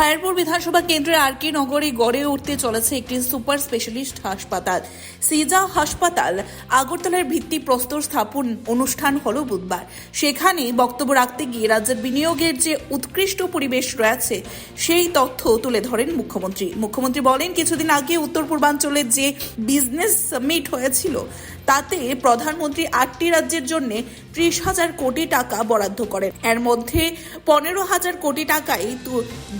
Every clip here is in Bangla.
খয়ারপুর বিধানসভা কেন্দ্রের আর কে নগরে গড়ে উঠতে চলেছে একটি সুপার স্পেশালিস্ট হাসপাতাল। সিজা হাসপাতাল আগরতলার ভিত্তি প্রস্তর স্থাপন অনুষ্ঠান হল বুধবার। সেখানে বক্তব্য রাখতে গিয়ে রাজ্যের বিনিয়োগের যে উৎকৃষ্ট পরিবেশ রয়েছে, সেই তথ্য তুলে ধরেন মুখ্যমন্ত্রী। মুখ্যমন্ত্রী বলেন, কিছুদিন আগে উত্তর পূর্বাঞ্চলের যে বিজনেস সামিট হয়েছিল তাতে প্রধানমন্ত্রী আটটি রাজ্যের জন্য ত্রিশ হাজার কোটি টাকা বরাদ্দ করেন। এর মধ্যে পনেরো হাজার কোটি টাকাই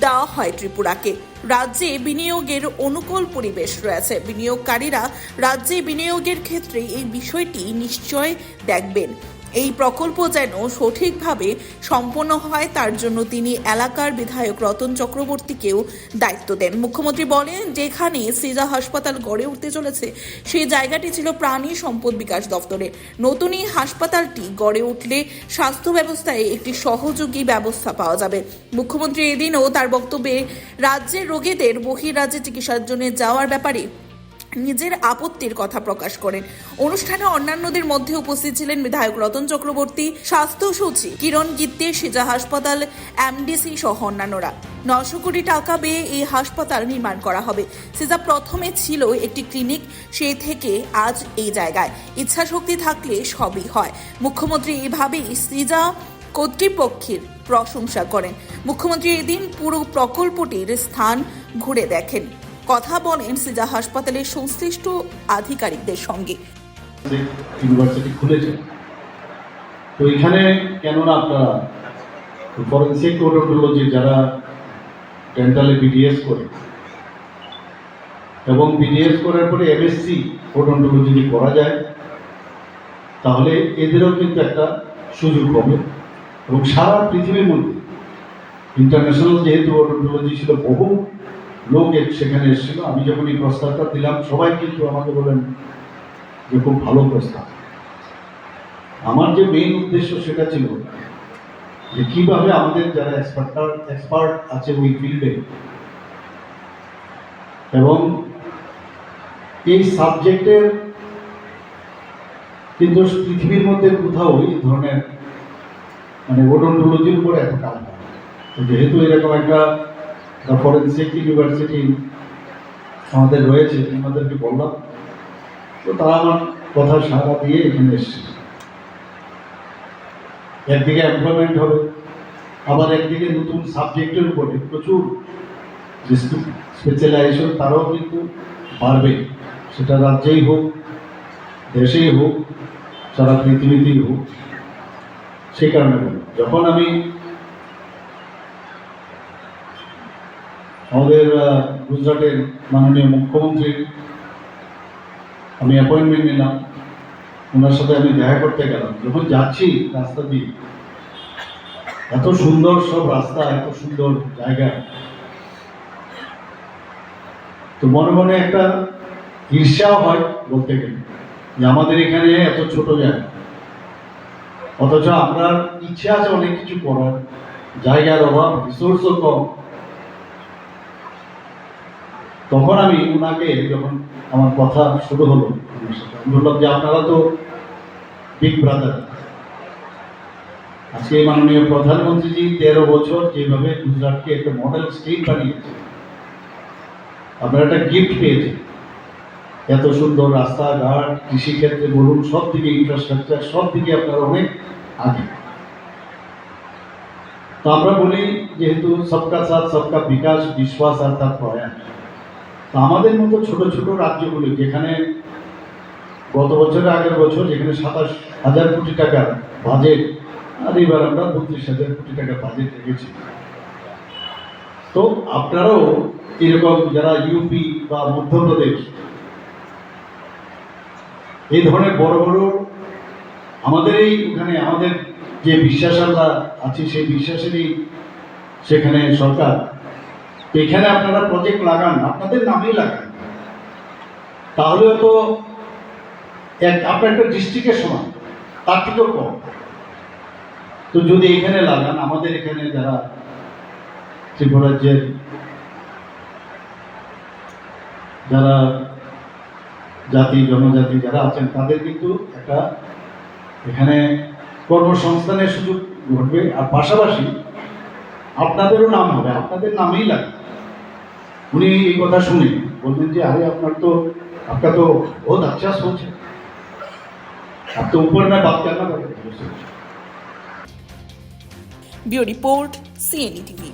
দেওয়া হয় ত্রিপুরাকে। রাজ্যে বিনিয়োগের অনুকূল পরিবেশ রয়েছে। বিনিয়োগকারীরা রাজ্যে বিনিয়োগের ক্ষেত্রে এই বিষয়টি নিশ্চয় দেখবেন। এই প্রকল্প যেন সঠিকভাবে সম্পন্ন হয়, তার জন্য তিনি এলাকার বিধায়ক রতন চক্রবর্তীকেও দায়িত্ব দেন। মুখ্যমন্ত্রী বলেন, যেখানে সিজা হাসপাতাল গড়ে উঠতে চলেছে, সেই জায়গাটি ছিল প্রাণী সম্পদ বিকাশ দপ্তরে নতুন এই হাসপাতালটি গড়ে উঠলে স্বাস্থ্য ব্যবস্থায় একটি সহযোগী ব্যবস্থা পাওয়া যাবে। মুখ্যমন্ত্রী এদিনও তার বক্তব্যে, রাজ্যের রোগীদের বহির্রাজ্যে চিকিৎসার জন্য যাওয়ার ব্যাপারে নিজের আপত্তির কথা প্রকাশ করেন। অনুষ্ঠানে অন্যান্যদের মধ্যে উপস্থিত ছিলেন বিধায়ক রতন চক্রবর্তী স্বাস্থ্য সচিব কিরণ গিত্তে, সিজা হাসপাতাল, এমডিসি সহ অন্যান্যরা। নশো কোটি টাকা ব্যয়ে এই হাসপাতাল নির্মাণ করা হবে। সিজা প্রথমে ছিল একটি ক্লিনিক, সে থেকে আজ এই জায়গায়। ইচ্ছা শক্তি থাকলে সবই হয়। মুখ্যমন্ত্রী এভাবেই সিজা কর্তৃপক্ষের প্রশংসা করেন। মুখ্যমন্ত্রী এদিন পুরো প্রকল্পটির স্থান ঘুরে দেখেন। কথা বলেন সিজা হাসপাতালের সংশ্লিষ্ট আধিকারিকদের সঙ্গে। ইউনিভার্সিটি খুলেছে। তো এখানে কেননা আপনারা ফরেন্সিক ওডোন্টোলজি যারা ডেন্টালে বিডিএস করে, এবং বিডিএস করার পরে এমএসসি ওডোন্টোলজি যদি করা যায়, তাহলে এদেরও কিন্তু একটা সুযোগ হবে। এবং সারা পৃথিবীর মধ্যে ইন্টারন্যাশনাল যেহেতু ওডোন্টোলজি ছিল বহু লোক সেখানে এসেছিল, আমি যখন এই প্রস্তাবটা দিলাম, সবাই কিন্তু আমাকে বলেন যে খুব ভালো প্রস্তাব। আমার যে মেইন উদ্দেশ্য সেটা ছিল যে কীভাবে আমাদের যারা এক্সপার্টার এক্সপার্ট আছে ওই ফিল্ডে এবং এই সাবজেক্টের কিন্তু পৃথিবীর মধ্যে কোথাও এই ধরনের মানে ওডোন্টোলজির উপরে এত কাজ যেহেতু এরকম একটা ফরেন্সিক ইউনিভার্সিটি আমাদের রয়েছে ওনাদেরকে বললাম। তো তারা আমার কথা সাড়া দিয়ে এখানে এসছে। একদিকে এমপ্লয়মেন্ট হবে, আবার একদিকে নতুন সাবজেক্টের উপরে প্রচুর স্পেশালাইজেশন তারাও কিন্তু বাড়বে। সেটা রাজ্যেই হোক, দেশেই হোক, সারা পৃথিবীতেই হোক। সেই কারণে যখন আমি আমাদের গুজরাটের মাননীয় মুখ্যমন্ত্রীর আমি অ্যাপয়েন্টমেন্ট নিলাম। ওনার সাথে আমি দেখা করতে গেলাম। যখন যাচ্ছি রাস্তা দিয়ে, এত সুন্দর সব রাস্তা, এত সুন্দর জায়গা। তো মনে মনে একটা ঈর্ষাও হয় বলতে গেলে, যে আমাদের এখানে এত ছোট জায়গা। অথচ আপনার ইচ্ছা আছে অনেক কিছু করার। জায়গার অভাব রিসোর্সও কম। তখন আমি ওনাকে যখন আমার কথা শুরু হলো, বললাম যে আপনারা তো বিগ ব্রাদার আজকে মাননীয় প্রধানমন্ত্রীজি তেরো বছর যেভাবে গুজরাটকে একটা মডেল স্টেট বানিয়েছে, আপনারা একটা গিফট পেয়েছেন। এত সুন্দর রাস্তাঘাট, কৃষিক্ষেত্রে বলুন সব দিকে ইনফ্রাস্ট্রাকচার সব দিকে আপনারা অনেক আগে। তো আমরা বলি, যেহেতু সবকা সাথ, সবকা বিকাশ, বিশ্বাস আর তার প্রয়াস তো আমাদের মতো ছোট ছোট রাজ্যগুলি, যেখানে গত বছরের আগের বছর যেখানে সাতাশ হাজার কোটি টাকার বাজেট আর এবার আমরা বত্রিশ হাজার কোটি টাকা বাজেট রেখেছি। তো আপনারাও এরকম যারা ইউপি বা মধ্যপ্রদেশ, এই ধরনের বড় বড় আমাদের এই ওখানে আমাদের যে বিশ্বাস আমরা আছি, সেই বিশ্বাসেরই সেখানে সরকার এখানে আপনারা প্রজেক্ট লাগান, আপনাদের নামেই লাগান। তাহলেও তো এক, আপনার একটা ডিস্ট্রিক্টের সমান, তার থেকেও কম। তো যদি এখানে লাগান, আমাদের এখানে যারা ত্রিপুরা রাজ্যের যারা জাতি, জনজাতি যারা আছেন, তাদের কিন্তু একটা এখানে কর্মসংস্থানের সুযোগ ঘটবে। আর পাশাপাশি আপনাদেরও নাম হবে, আপনাদের নামেই লাগবে। উনি এই কথা শুনে বলবেন যে আরে আপনার তো আপনার তো বহুত আচ্ছা সোচ है आप तो ऊपर में बात करना पड़ेगा ব্যুরো রিপোর্ট সিএনই টিভি